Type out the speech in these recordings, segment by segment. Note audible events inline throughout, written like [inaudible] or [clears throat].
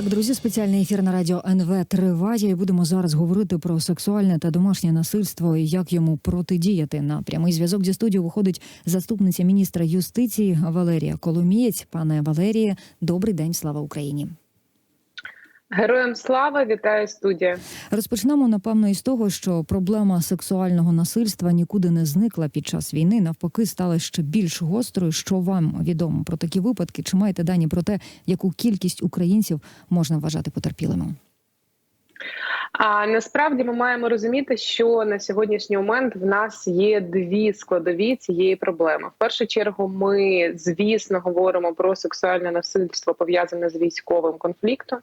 Так, друзі, спеціальний ефір на радіо НВ триває. і Будемо зараз говорити про сексуальне та домашнє насильство і як йому протидіяти. На прямий зв'язок зі студією виходить заступниця міністра юстиції Валерія Коломієць. Пане Валеріє, добрий день, слава Україні. Героям слава вітаю студія. Розпочнемо напевно із того, що проблема сексуального насильства нікуди не зникла під час війни. Навпаки, стала ще більш гострою. Що вам відомо про такі випадки? Чи маєте дані про те, яку кількість українців можна вважати потерпілими? А насправді ми маємо розуміти, що на сьогоднішній момент в нас є дві складові цієї проблеми. В першу чергу, ми звісно говоримо про сексуальне насильство пов'язане з військовим конфліктом.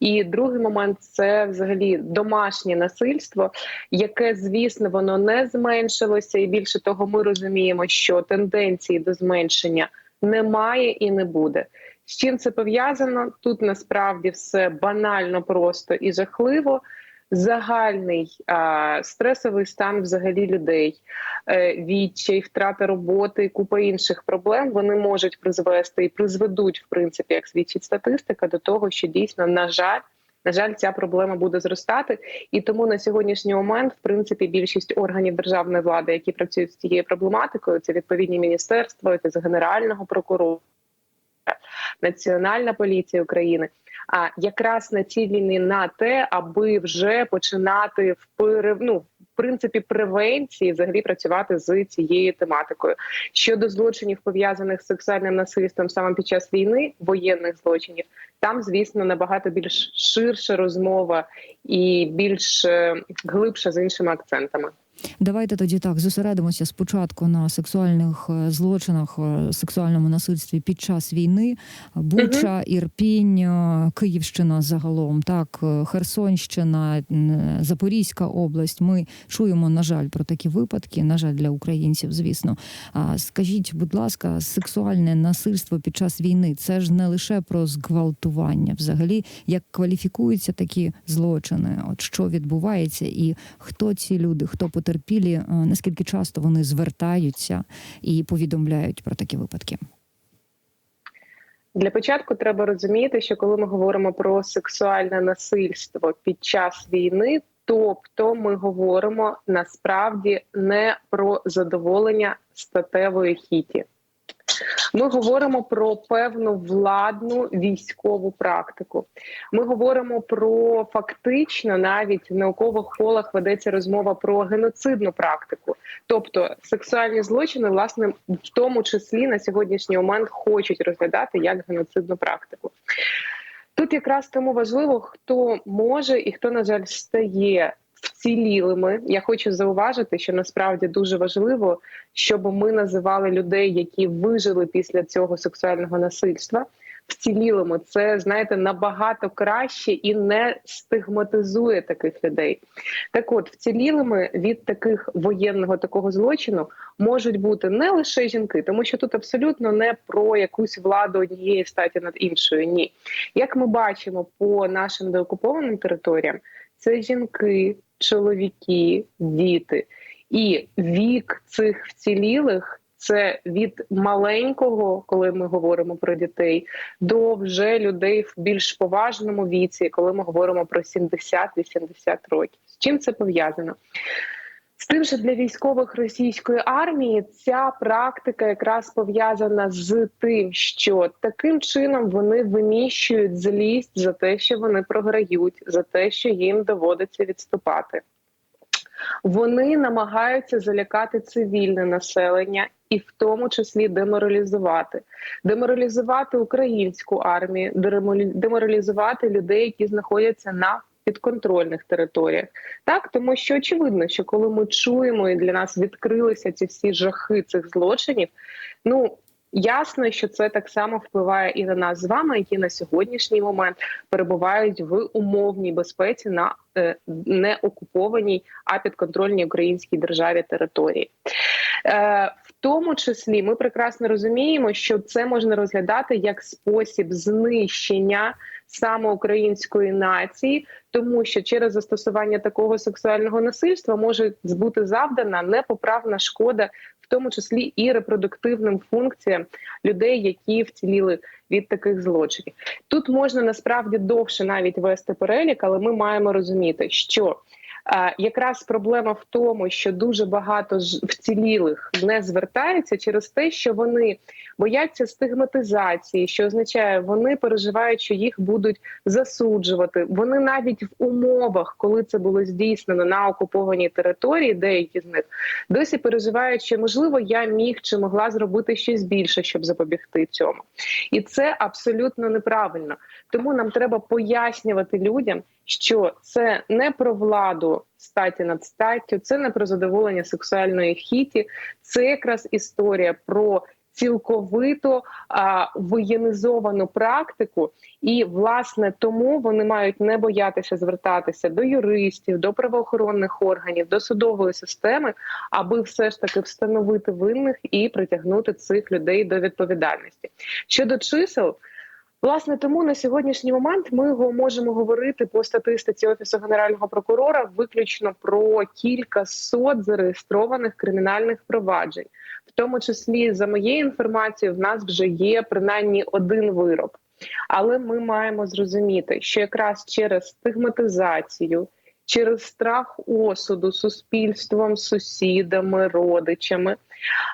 І другий момент це взагалі домашнє насильство, яке звісно воно не зменшилося, і більше того, ми розуміємо, що тенденції до зменшення немає і не буде. З чим це пов'язано? Тут насправді все банально просто і жахливо. Загальний а, стресовий стан взагалі людей, е, відчай, втрата роботи, купа інших проблем вони можуть призвести і призведуть, в принципі, як свідчить статистика, до того, що дійсно на жаль. На жаль, ця проблема буде зростати, і тому на сьогоднішній момент, в принципі, більшість органів державної влади, які працюють з цією проблематикою, це відповідні міністерства, це з генерального прокурора, Національна поліція України. А якраз націлені на те, аби вже починати в перев... ну, в принципі превенції взагалі працювати з цією тематикою щодо злочинів пов'язаних з сексуальним насильством саме під час війни, воєнних злочинів. Там, звісно, набагато більш ширша розмова і більш е, глибша з іншими акцентами. Давайте тоді так зосередимося спочатку на сексуальних е, злочинах, е, сексуальному насильстві під час війни. Буча, Ірпінь, е, Київщина загалом, так, Херсонщина, Запорізька область. Ми чуємо, на жаль, про такі випадки. На жаль, для українців, звісно. А скажіть, будь ласка, сексуальне насильство під час війни це ж не лише про зґвалтування, взагалі, як кваліфікуються такі злочини? От що відбувається, і хто ці люди, хто потрібен? Потерпілі, наскільки часто вони звертаються і повідомляють про такі випадки? Для початку треба розуміти, що коли ми говоримо про сексуальне насильство під час війни, тобто ми говоримо насправді не про задоволення статевої хіті. Ми говоримо про певну владну військову практику. Ми говоримо про фактично навіть в наукових колах ведеться розмова про геноцидну практику, тобто сексуальні злочини, власне, в тому числі на сьогоднішній момент хочуть розглядати як геноцидну практику. Тут якраз тому важливо, хто може і хто на жаль стає вцілілими. Я хочу зауважити, що насправді дуже важливо, щоб ми називали людей, які вижили після цього сексуального насильства. Вцілілими це знаєте набагато краще і не стигматизує таких людей. Так, от вцілілими від таких воєнного такого злочину можуть бути не лише жінки, тому що тут абсолютно не про якусь владу однієї статі над іншою. Ні, як ми бачимо по нашим деокупованим територіям, це жінки, чоловіки, діти. І вік цих вцілілих це від маленького, коли ми говоримо про дітей, до вже людей в більш поважному віці, коли ми говоримо про 70-80 років. З чим це пов'язано? З тим, що для військових російської армії ця практика якраз пов'язана з тим, що таким чином вони виміщують злість за те, що вони програють, за те, що їм доводиться відступати. Вони намагаються залякати цивільне населення і в тому числі деморалізувати, деморалізувати українську армію, деморалізувати людей, які знаходяться на підконтрольних територіях, так тому що очевидно, що коли ми чуємо і для нас відкрилися ці всі жахи цих злочинів, ну ясно, що це так само впливає і на нас з вами, які на сьогоднішній момент перебувають в умовній безпеці на е, неокупованій, а підконтрольній українській державі території. Е, в тому числі ми прекрасно розуміємо, що це можна розглядати як спосіб знищення саме української нації, тому що через застосування такого сексуального насильства може бути завдана непоправна шкода в тому числі і репродуктивним функціям людей, які вціліли від таких злочинів. Тут можна насправді довше навіть вести перелік, але ми маємо розуміти, що якраз проблема в тому, що дуже багато вцілілих не звертаються через те, що вони бояться стигматизації, що означає, вони переживають, що їх будуть засуджувати. Вони навіть в умовах, коли це було здійснено на окупованій території, деякі з них досі переживають, що можливо я міг чи могла зробити щось більше, щоб запобігти цьому, і це абсолютно неправильно. Тому нам треба пояснювати людям, що це не про владу статі над статтю, це не про задоволення сексуальної хіті, це якраз історія про цілковито а, воєнізовану практику, і власне тому вони мають не боятися звертатися до юристів, до правоохоронних органів, до судової системи, аби все ж таки встановити винних і притягнути цих людей до відповідальності. Щодо чисел. Власне, тому на сьогоднішній момент ми можемо говорити по статистиці офісу генерального прокурора виключно про кілька сот зареєстрованих кримінальних проваджень, в тому числі за моєю інформацією, в нас вже є принаймні один вирок. Але ми маємо зрозуміти, що якраз через стигматизацію, через страх осуду суспільством, сусідами, родичами,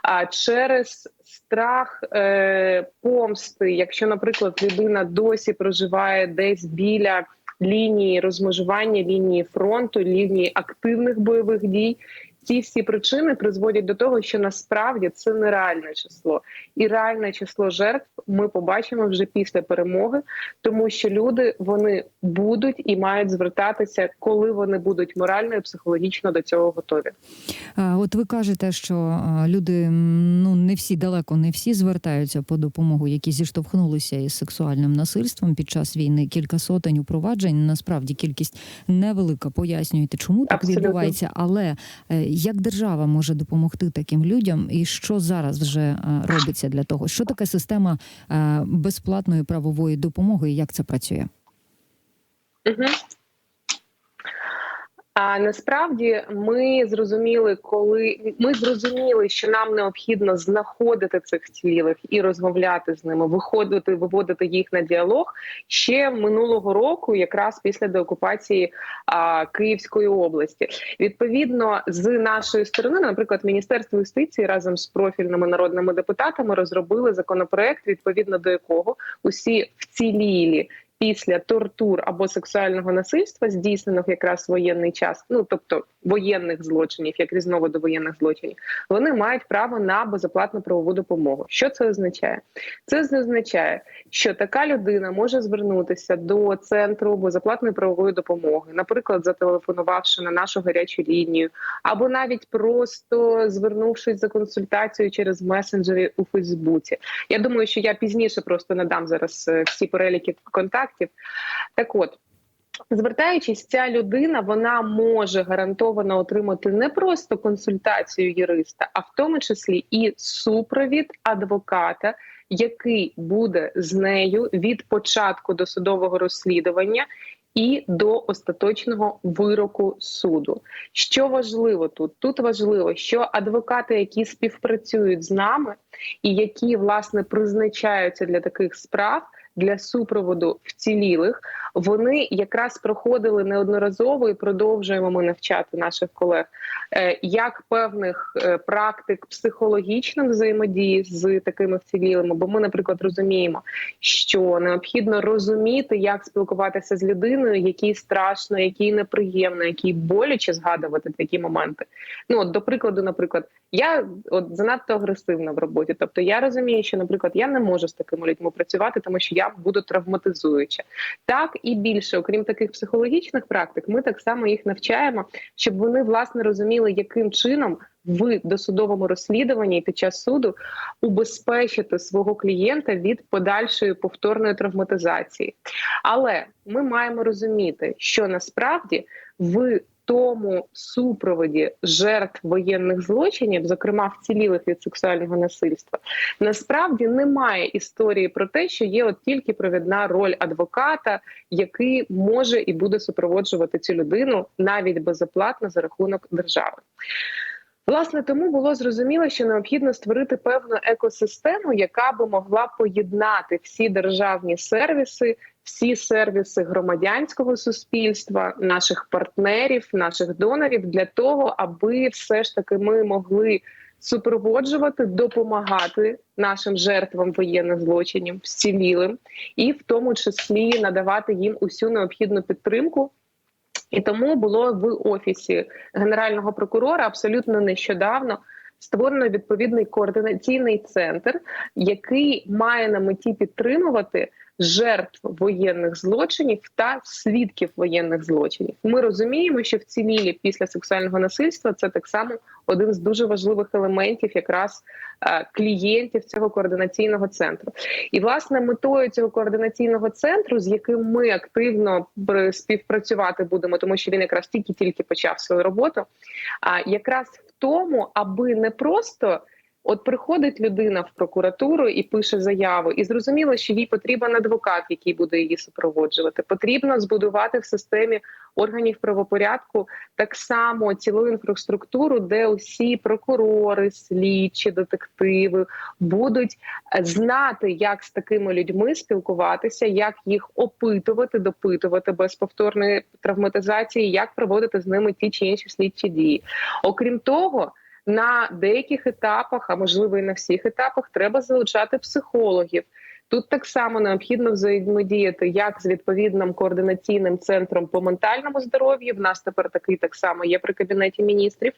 а через страх е, помсти, якщо, наприклад, людина досі проживає десь біля лінії розмежування, лінії фронту, лінії активних бойових дій. Ці всі причини призводять до того, що насправді це нереальне число, і реальне число жертв ми побачимо вже після перемоги, тому що люди вони будуть і мають звертатися, коли вони будуть морально і психологічно до цього готові. От ви кажете, що люди ну не всі далеко не всі звертаються по допомогу, які зіштовхнулися із сексуальним насильством під час війни. Кілька сотень упроваджень. Насправді кількість невелика. Пояснюєте, чому так Абсолютно. відбувається, але е, як держава може допомогти таким людям, і що зараз вже е, робиться для того? Що таке система е, безплатної правової допомоги, і як це працює? Угу. А насправді ми зрозуміли, коли ми зрозуміли, що нам необхідно знаходити цих вцілілих і розмовляти з ними, виходити, виводити їх на діалог ще минулого року, якраз після деокупації а, Київської області. Відповідно, з нашої сторони, наприклад, Міністерство юстиції разом з профільними народними депутатами розробили законопроект, відповідно до якого усі вцілілі після тортур або сексуального насильства, здійснених якраз в воєнний час, ну тобто воєнних злочинів, як різновиду воєнних злочинів, вони мають право на безоплатну правову допомогу. Що це означає? Це означає, що така людина може звернутися до центру безоплатної правової допомоги, наприклад, зателефонувавши на нашу гарячу лінію, або навіть просто звернувшись за консультацією через месенджері у Фейсбуці. Я думаю, що я пізніше просто надам зараз е, всі переліки контактів. Так от. Звертаючись, ця людина вона може гарантовано отримати не просто консультацію юриста, а в тому числі і супровід адвоката, який буде з нею від початку досудового розслідування і до остаточного вироку суду. Що важливо тут? Тут важливо, що адвокати, які співпрацюють з нами, і які власне призначаються для таких справ. Для супроводу вцілілих вони якраз проходили неодноразово і продовжуємо ми навчати наших колег е, як певних е, практик психологічних взаємодії з такими вцілілими. Бо ми, наприклад, розуміємо, що необхідно розуміти, як спілкуватися з людиною, якій страшно, якій неприємно, якій боляче згадувати такі моменти. Ну от до прикладу, наприклад, я от занадто агресивна в роботі. Тобто я розумію, що, наприклад, я не можу з такими людьми працювати, тому що я буду травматизуюча. Так і більше, окрім таких психологічних практик, ми так само їх навчаємо, щоб вони власне розуміли, яким чином в досудовому розслідуванні під час суду убезпечити свого клієнта від подальшої повторної травматизації. Але ми маємо розуміти, що насправді в тому супроводі жертв воєнних злочинів, зокрема вцілілих від сексуального насильства, насправді немає історії про те, що є от тільки провідна роль адвоката, який може і буде супроводжувати цю людину навіть безоплатно за рахунок держави. Власне, тому було зрозуміло, що необхідно створити певну екосистему, яка би могла поєднати всі державні сервіси, всі сервіси громадянського суспільства, наших партнерів, наших донорів для того, аби все ж таки ми могли супроводжувати, допомагати нашим жертвам воєнних злочинів, вцілілим, і в тому числі надавати їм усю необхідну підтримку. І тому було в офісі генерального прокурора абсолютно нещодавно створено відповідний координаційний центр, який має на меті підтримувати жертв воєнних злочинів та свідків воєнних злочинів. Ми розуміємо, що в вцілілі після сексуального насильства це так само один з дуже важливих елементів, якраз е, клієнтів цього координаційного центру. І власне метою цього координаційного центру, з яким ми активно співпрацювати будемо, тому що він якраз тільки тільки почав свою роботу. А якраз в тому, аби не просто. От приходить людина в прокуратуру і пише заяву, і зрозуміло, що їй потрібен адвокат, який буде її супроводжувати. Потрібно збудувати в системі органів правопорядку так само цілу інфраструктуру, де усі прокурори, слідчі, детективи будуть знати, як з такими людьми спілкуватися, як їх опитувати, допитувати без повторної травматизації, як проводити з ними ті чи інші слідчі дії. Окрім того. На деяких етапах, а можливо і на всіх етапах, треба залучати психологів. Тут так само необхідно взаємодіяти як з відповідним координаційним центром по ментальному здоров'ю. В нас тепер такий так само є при кабінеті міністрів,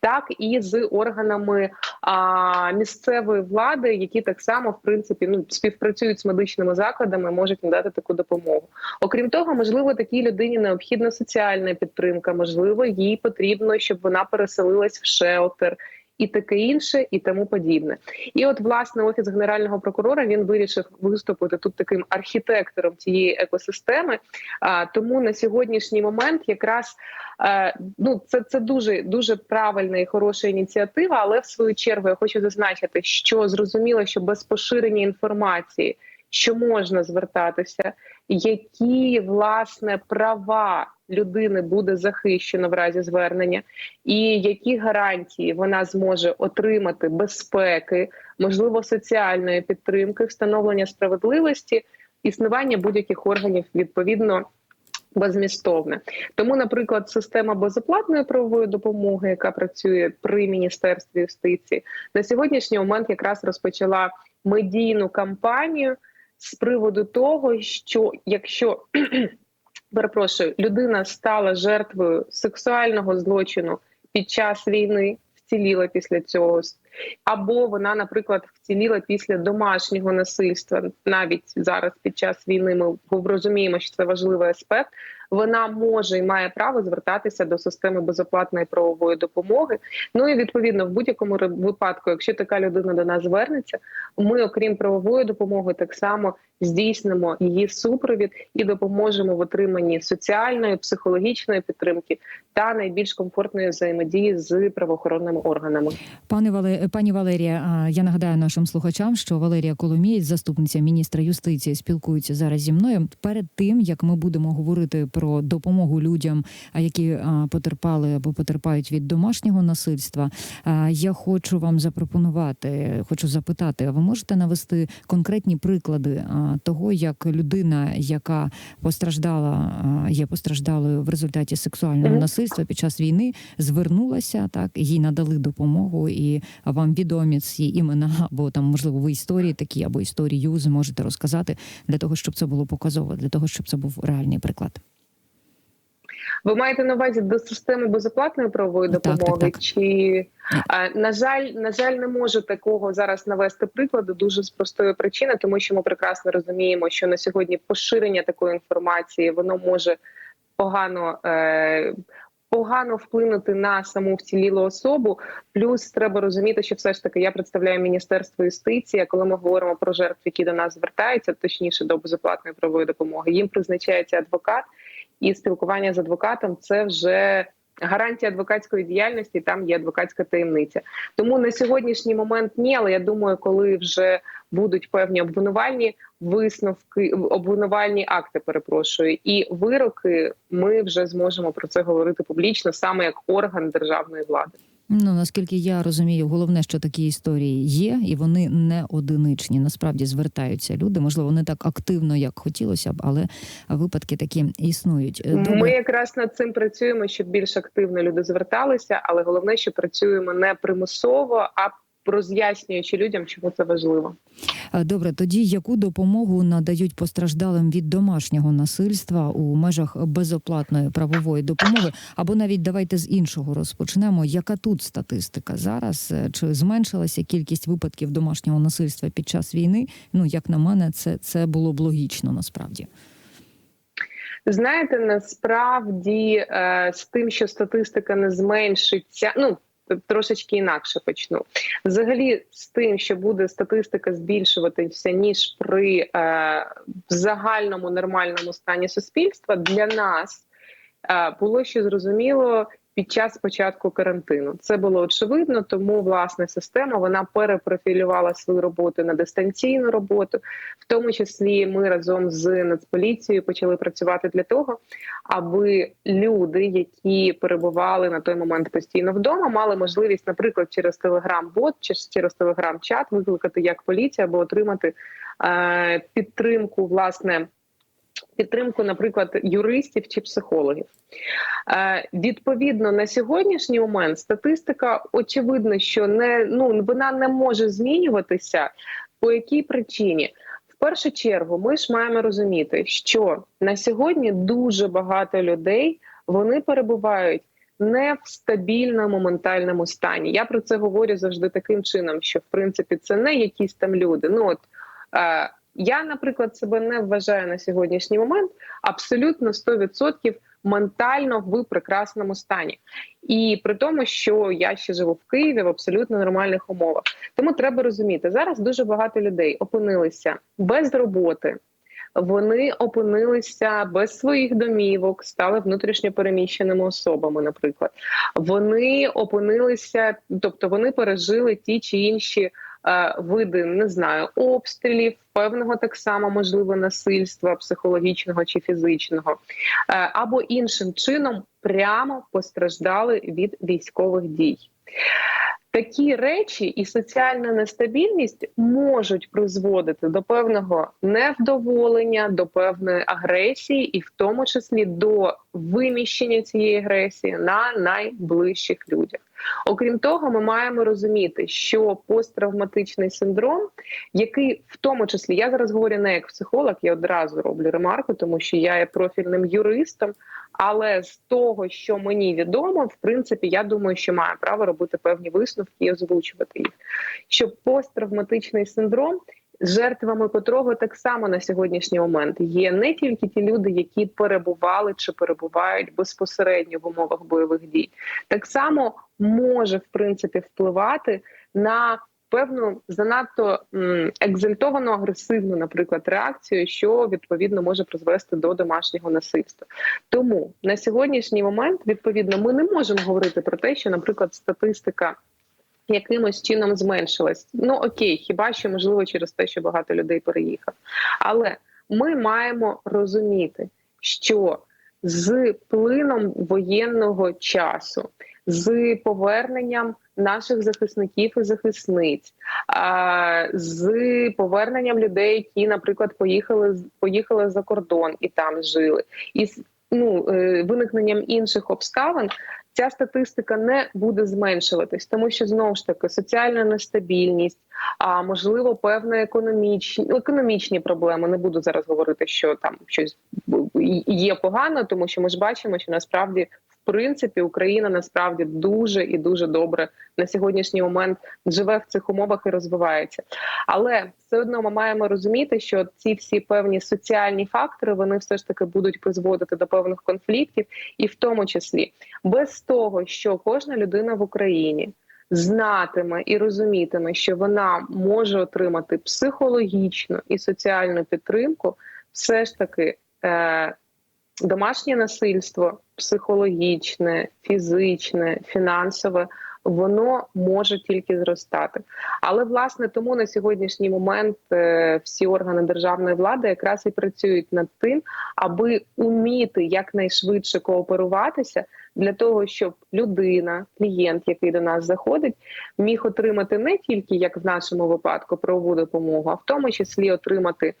так і з органами а, місцевої влади, які так само в принципі ну співпрацюють з медичними закладами, можуть надати таку допомогу. Окрім того, можливо, такій людині необхідна соціальна підтримка. Можливо, їй потрібно, щоб вона переселилась в шелтер. І таке інше, і тому подібне. І от власне офіс генерального прокурора він вирішив виступити тут таким архітектором цієї екосистеми. А тому на сьогоднішній момент якраз е, ну це, це дуже дуже правильна і хороша ініціатива. Але в свою чергу я хочу зазначити, що зрозуміло, що без поширення інформації, що можна звертатися, які власне права людини буде захищено в разі звернення, і які гарантії вона зможе отримати безпеки, можливо, соціальної підтримки, встановлення справедливості, існування будь-яких органів відповідно. Безмістовне тому, наприклад, система безоплатної правової допомоги, яка працює при міністерстві юстиції, на сьогоднішній момент якраз розпочала медійну кампанію з приводу того, що якщо [clears throat] перепрошую, людина стала жертвою сексуального злочину під час війни, вціліла після цього, або вона, наприклад, вціліла після домашнього насильства. Навіть зараз під час війни ми розуміємо, що це важливий аспект. Вона може і має право звертатися до системи безоплатної правової допомоги. Ну і відповідно в будь-якому випадку, якщо така людина до нас звернеться, ми, окрім правової допомоги, так само здійснимо її супровід і допоможемо в отриманні соціальної, психологічної підтримки та найбільш комфортної взаємодії з правоохоронними органами. Пане Вале, пані Валерія, я нагадаю нашим слухачам, що Валерія Коломієць, заступниця міністра юстиції, спілкується зараз зі мною. Перед тим як ми будемо говорити про допомогу людям, які потерпали або потерпають від домашнього насильства. Я хочу вам запропонувати, хочу запитати, а ви можете навести конкретні приклади того, як людина, яка постраждала, є постраждалою в результаті сексуального насильства під час війни, звернулася так, їй надали допомогу, і вам відомі ці імена, або там можливо ви історії такі, або історію зможете розказати для того, щоб це було показово, для того, щоб це був реальний приклад. Ви маєте на увазі до системи безоплатної правової допомоги? Так, так, так. Чи на жаль, на жаль, не можу такого зараз навести прикладу дуже з простої причини, тому що ми прекрасно розуміємо, що на сьогодні поширення такої інформації воно може погано. Е, Погано вплинути на саму вцілілу особу. Плюс треба розуміти, що все ж таки я представляю міністерство юстиції. а Коли ми говоримо про жертв, які до нас звертаються, точніше до безоплатної правової допомоги, їм призначається адвокат, і спілкування з адвокатом це вже гарантія адвокатської діяльності. Там є адвокатська таємниця. Тому на сьогоднішній момент ні, але я думаю, коли вже будуть певні обвинувальні висновки, обвинувальні акти, перепрошую, і вироки, ми вже зможемо про це говорити публічно, саме як орган державної влади. Ну наскільки я розумію, головне, що такі історії є, і вони не одиничні. Насправді звертаються люди. Можливо, не так активно, як хотілося б, але випадки такі існують. Добре. Ми якраз над цим працюємо, щоб більш активно люди зверталися, але головне, що працюємо не примусово, а роз'яснюючи людям, чому це важливо. Е, Добре, тоді яку допомогу надають постраждалим від домашнього насильства у межах безоплатної правової допомоги? Або навіть давайте з іншого розпочнемо. Яка тут статистика зараз? Е, Чи зменшилася кількість випадків домашнього насильства під час війни? Ну як на мене, це, це було б логічно насправді. Знаєте, насправді е, з тим, що статистика не зменшиться, ну трошечки інакше почну. Взагалі, з тим, що буде статистика збільшуватися ніж при е, загальному нормальному стані суспільства, для нас е, було ще зрозуміло. Під час початку карантину це було очевидно, тому власне система вона перепрофілювала свою роботу на дистанційну роботу, в тому числі ми разом з Нацполіцією почали працювати для того, аби люди, які перебували на той момент постійно вдома, мали можливість, наприклад, через телеграм-бот чи через телеграм-чат викликати як поліція або отримати е, підтримку власне. Підтримку, наприклад, юристів чи психологів. Е, Відповідно, на сьогоднішній момент статистика очевидно, що не ну вона не може змінюватися. По якій причині? В першу чергу, ми ж маємо розуміти, що на сьогодні дуже багато людей вони перебувають не в стабільному ментальному стані. Я про це говорю завжди таким чином, що в принципі це не якісь там люди. Ну от е, я, наприклад, себе не вважаю на сьогоднішній момент абсолютно 100% ментально в прекрасному стані, і при тому, що я ще живу в Києві в абсолютно нормальних умовах. Тому треба розуміти, зараз дуже багато людей опинилися без роботи. Вони опинилися без своїх домівок, стали внутрішньо переміщеними особами. Наприклад, вони опинилися, тобто вони пережили ті чи інші види, не знаю, обстрілів, певного так само можливо насильства психологічного чи фізичного, е, або іншим чином прямо постраждали від військових дій. Такі речі і соціальна нестабільність можуть призводити до певного невдоволення, до певної агресії, і в тому числі до виміщення цієї агресії на найближчих людях. Окрім того, ми маємо розуміти, що посттравматичний синдром, який в тому числі я зараз говорю не як психолог, я одразу роблю ремарку, тому що я є профільним юристом. Але з того, що мені відомо, в принципі, я думаю, що маю право робити певні висновки і озвучувати їх. Що посттравматичний синдром, жертвами котрого так само на сьогоднішній момент є не тільки ті люди, які перебували чи перебувають безпосередньо в умовах бойових дій, так само може в принципі впливати на певну занадто екзальтовану агресивну, наприклад, реакцію, що відповідно може призвести до домашнього насильства. Тому на сьогоднішній момент відповідно ми не можемо говорити про те, що, наприклад, статистика. Якимось чином зменшилась. Ну окей, хіба що можливо через те, що багато людей переїхав. Але ми маємо розуміти, що з плином воєнного часу, з поверненням наших захисників і захисниць, з поверненням людей, які, наприклад, поїхали поїхали за кордон і там жили, і ну е, виникненням інших обставин. Ця статистика не буде зменшуватись, тому що знову ж таки соціальна нестабільність, а можливо, певні економічні економічні проблеми. Не буду зараз говорити, що там щось є погано, тому що ми ж бачимо, що насправді принципі Україна насправді дуже і дуже добре на сьогоднішній момент живе в цих умовах і розвивається. Але все одно ми маємо розуміти, що ці всі певні соціальні фактори вони все ж таки будуть призводити до певних конфліктів, і в тому числі без того, що кожна людина в Україні. Знатиме і розумітиме, що вона може отримати психологічну і соціальну підтримку, все ж таки е, домашнє насильство, психологічне, фізичне, фінансове, воно може тільки зростати. Але власне тому на сьогоднішній момент е, всі органи державної влади якраз і працюють над тим, аби уміти якнайшвидше кооперуватися для того, щоб людина, клієнт, який до нас заходить, міг отримати не тільки як в нашому випадку правову допомогу, а в тому числі отримати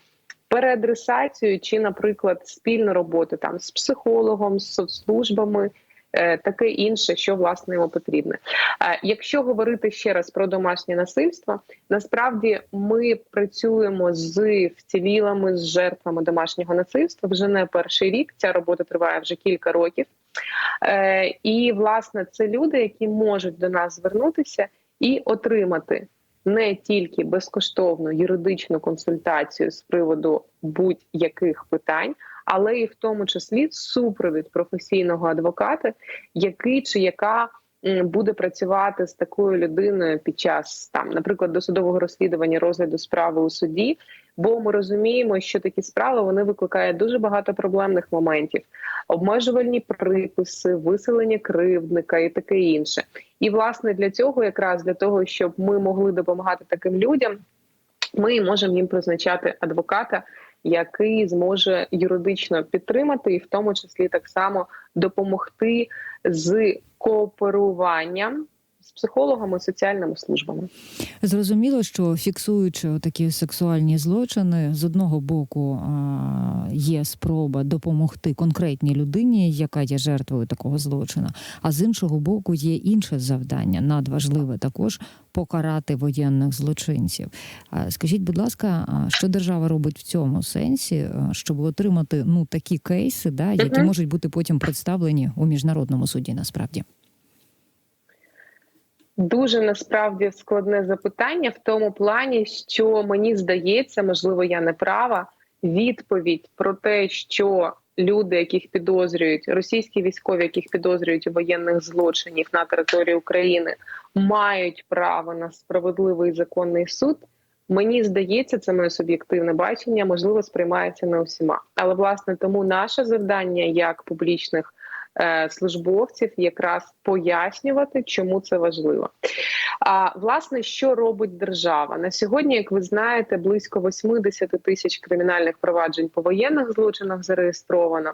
переадресацію чи, наприклад, спільну роботу там з психологом, з соцслужбами. е, Таке інше, що власне йому потрібне. Е, Якщо говорити ще раз про домашнє насильство, насправді ми працюємо з вцілілими, з жертвами домашнього насильства вже не перший рік. Ця робота триває вже кілька років. Е, І власне це люди, які можуть до нас звернутися і отримати не тільки безкоштовну юридичну консультацію з приводу будь-яких питань, але і в тому числі супровід професійного адвоката, який чи яка буде працювати з такою людиною під час там, наприклад, досудового розслідування розгляду справи у суді. Бо ми розуміємо, що такі справи вони викликають дуже багато проблемних моментів: обмежувальні приписи, виселення кривдника і таке інше. І власне для цього, якраз для того, щоб ми могли допомагати таким людям, ми можемо їм призначати адвоката, який зможе юридично підтримати, і в тому числі так само допомогти з кооперуванням з психологами, соціальними службами. Зрозуміло, що фіксуючи такі сексуальні злочини, з одного боку є спроба допомогти конкретній людині, яка є жертвою такого злочину, а з іншого боку, є інше завдання, надважливе також покарати воєнних злочинців. Скажіть, будь ласка, що держава робить в цьому сенсі, щоб отримати ну такі кейси, да, які можуть бути потім представлені у міжнародному суді, насправді. Дуже насправді складне запитання в тому плані, що мені здається, можливо, я не права. Відповідь про те, що люди, яких підозрюють, російські військові, яких підозрюють у воєнних злочинів на території України, мають право на справедливий законний суд. Мені здається, це моє суб'єктивне бачення, можливо, сприймається не усіма. Але власне тому наше завдання як публічних службовців якраз пояснювати, чому це важливо. А власне, що робить держава на сьогодні? Як ви знаєте, близько 80 тисяч кримінальних проваджень по воєнних злочинах зареєстровано.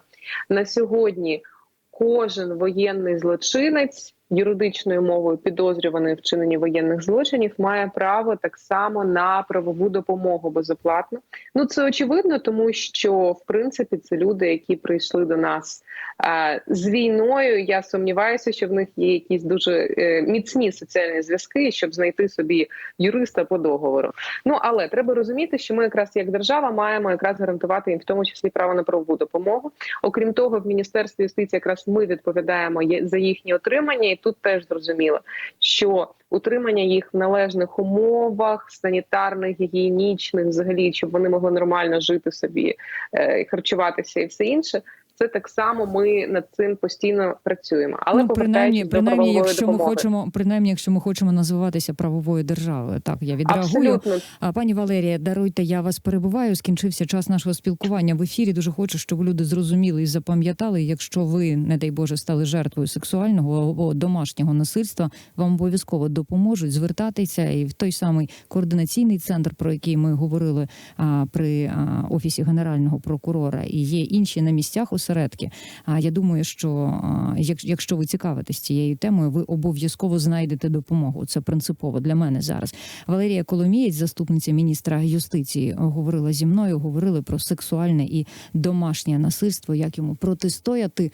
На сьогодні кожен воєнний злочинець юридичною мовою підозрюваний вчиненні воєнних злочинів має право так само на правову допомогу безоплатно. Ну це очевидно, тому що в принципі це люди, які прийшли до нас е, з війною. Я сумніваюся, що в них є якісь дуже е, міцні соціальні зв'язки, щоб знайти собі юриста по договору. Ну але треба розуміти, що ми якраз як держава маємо якраз гарантувати їм в тому числі право на правову допомогу. Окрім того, в міністерстві юстиції якраз ми відповідаємо за їхнє отримання, тут теж зрозуміло, що утримання їх в належних умовах, санітарних, гігієнічних, взагалі, щоб вони могли нормально жити собі, е, харчуватися і все інше. Це так само ми над цим постійно працюємо. Але ну, принаймні, до принаймні, якщо ми хочемо, принаймні, якщо ми хочемо називатися правовою державою, так я відреагую. Абсолютно пані Валерія, даруйте, я вас перебуваю. Скінчився час нашого спілкування в ефірі. Дуже хочу, щоб люди зрозуміли і запам'ятали. Якщо ви, не дай Боже, стали жертвою сексуального або домашнього насильства, вам обов'язково допоможуть звертатися і в той самий координаційний центр, про який ми говорили а, при а, офісі генерального прокурора, і є інші на місцях осередки. А я думаю, що якщо ви цікавитесь цією темою, ви обов'язково знайдете допомогу. Це принципово для мене зараз. Валерія Коломієць, заступниця міністра юстиції, говорила зі мною. Говорили про сексуальне і домашнє насильство, як йому протистояти